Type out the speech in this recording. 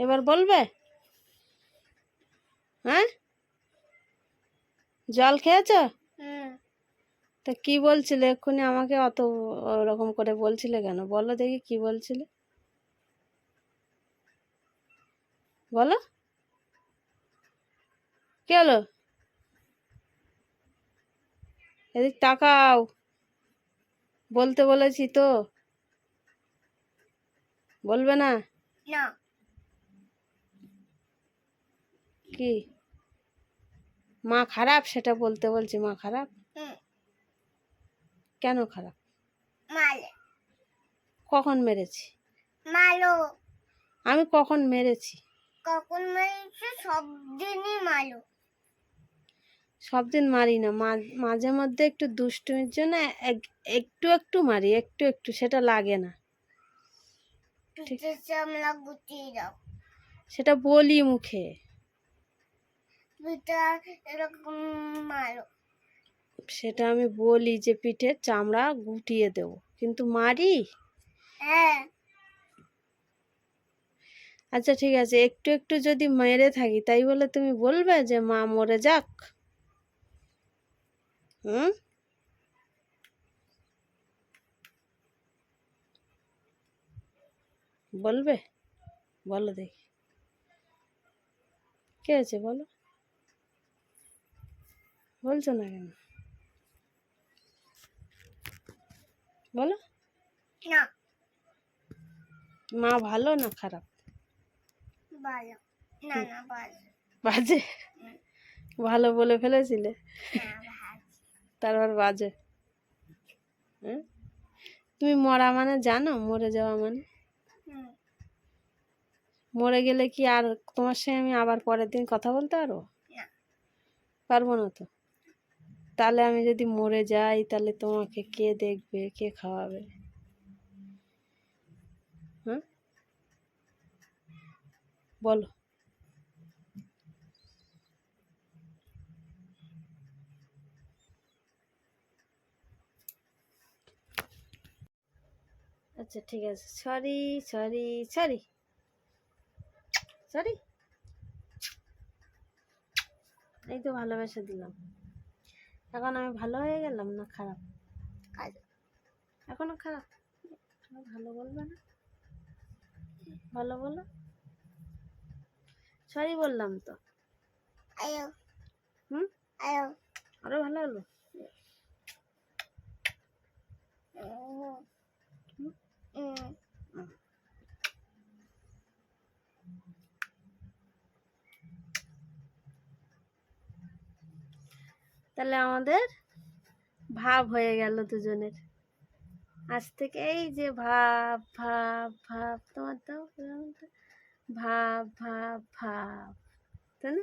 এবার বলবে? হ্যাঁ? জল খেয়েছ? তা কি বলছিলে? এক্ষুনি আমাকে অত ওরকম করে বলছিলে কেন? বলো দেখি কি বলছিলে। বলো। কি হলো? এদিক তাকাও। বলতে বলেছি তো। বলবে না? না। কি? মা খারাপ? সেটা বলতে বলছি মা খারাপ? কেন খারাপ? কখন মেরেছি? মালো। আমি কখন মেরেছি? কখন মেরেছি? সব দিনই মালো। সব দিন মারি না। মাঝে মধ্যে একটু দুষ্টুমির জন্য এক- একটু একটু মারি একটু একটু সেটা লাগে না। সেটা বলি মুখে। পিঠা এরকম মালো সেটা আমি বলি যে পিঠের চামড়া গুটিয়ে দেবো। কিন্তু মারি? হ্যাঁ। আচ্ছা ঠিক আছে একটু একটু যদি মেরে থাকি তাই বলে তুমি বলবে যে মা মরে যাক? হুম? বলবে? বলো দেখি। কে আছে বলো? বলছো না কেন? বলো। না। মা ভালো না খারাপ? ভালো। না না ভালো। বাজে? ভালো বলে ফেলেছিলে? হ্যাঁ তারপর বাজে? হ্যাঁ? তুমি মরা মানে জানো? মরে যাওয়া মানে? মরে গেলে কি আর তোমার সঙ্গে আমি আবার পরের দিন কথা বলতে পারব? পারব না তো? তাহলে আমি যদি মরে যাই, তাহলে তোমাকে কে দেখবে? কে খাওয়াবে? হ্যাঁ বলো। আচ্ছা ঠিক আছে। সরি সরি সরি সরি এই তো ভালোবেসে দিলাম। এখন আমি ভালো হয়ে গেলাম না খারাপ? এখনও খারাপ? ভালো বলবে না। ভালো বলো। সরি বললাম তো। হুম? আরও ভালো হলো? হুম। তাহলে আমাদের ভাব হয়ে গেল দুজনের আজ থেকে এই যে ভাব ভাব ভাব, তোমার তো। ভাব ভাব ভাব তাই না